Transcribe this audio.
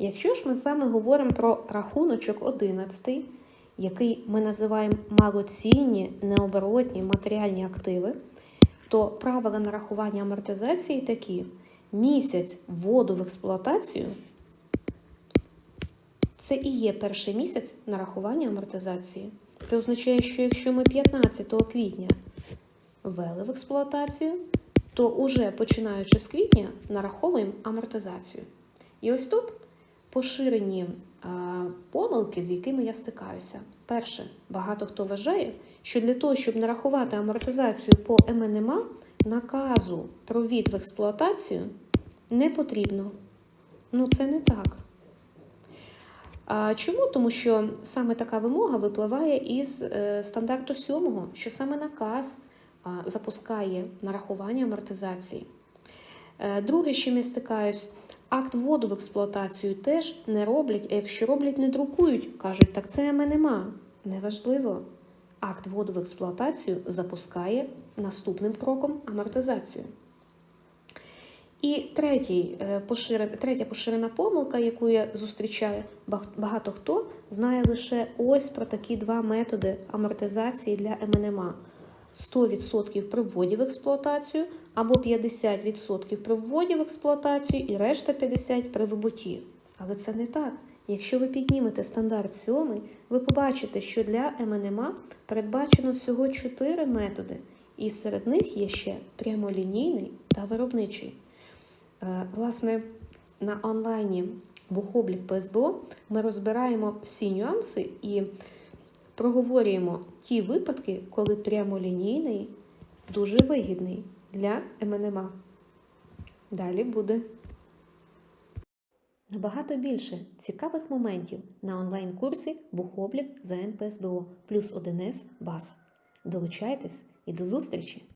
Якщо ж ми з вами говоримо про рахуночок 11, який ми називаємо малоцінні, необоротні матеріальні активи, то правила нарахування амортизації такі: місяць вводу в експлуатацію це і є перший місяць нарахування амортизації. Це означає, що якщо ми 15 квітня ввели в експлуатацію, то уже починаючи з квітня нараховуємо амортизацію. І ось тут поширені а, помилки, з якими я стикаюся. Перше, багато хто вважає, що для того, щоб нарахувати амортизацію по МНМА, наказу про ввід в експлуатацію не потрібно. Ну, це не так. А чому? Тому що саме така вимога випливає із е, стандарту 7, що саме наказ запускає нарахування амортизації. Е, Друге, з чим я стикаюсь, акт вводу в експлуатацію теж не роблять, а якщо роблять, не друкують. Кажуть, так це нема. Неважливо. Акт вводу в експлуатацію запускає наступним кроком амортизацію. І третій, е, поширен, третя поширена помилка, яку я зустрічаю, багато хто знає лише ось про такі два методи амортизації для МНМА. 100% при вводі в експлуатацію або 50% при вводі в експлуатацію і решта 50% при вибуті. Але це не так. Якщо ви піднімете стандарт 7, ви побачите, що для МНМА передбачено всього 4 методи, і серед них є ще прямолінійний та виробничий. Е, Власне, на онлайні бухоблік ПСБО ми розбираємо всі нюанси і проговорюємо ті випадки, коли прямолінійний дуже вигідний для МНМА. Далі буде. Набагато більше цікавих моментів на онлайн-курсі Бухоблік за НПСБО плюс 1С БАС. Долучайтесь і до зустрічі!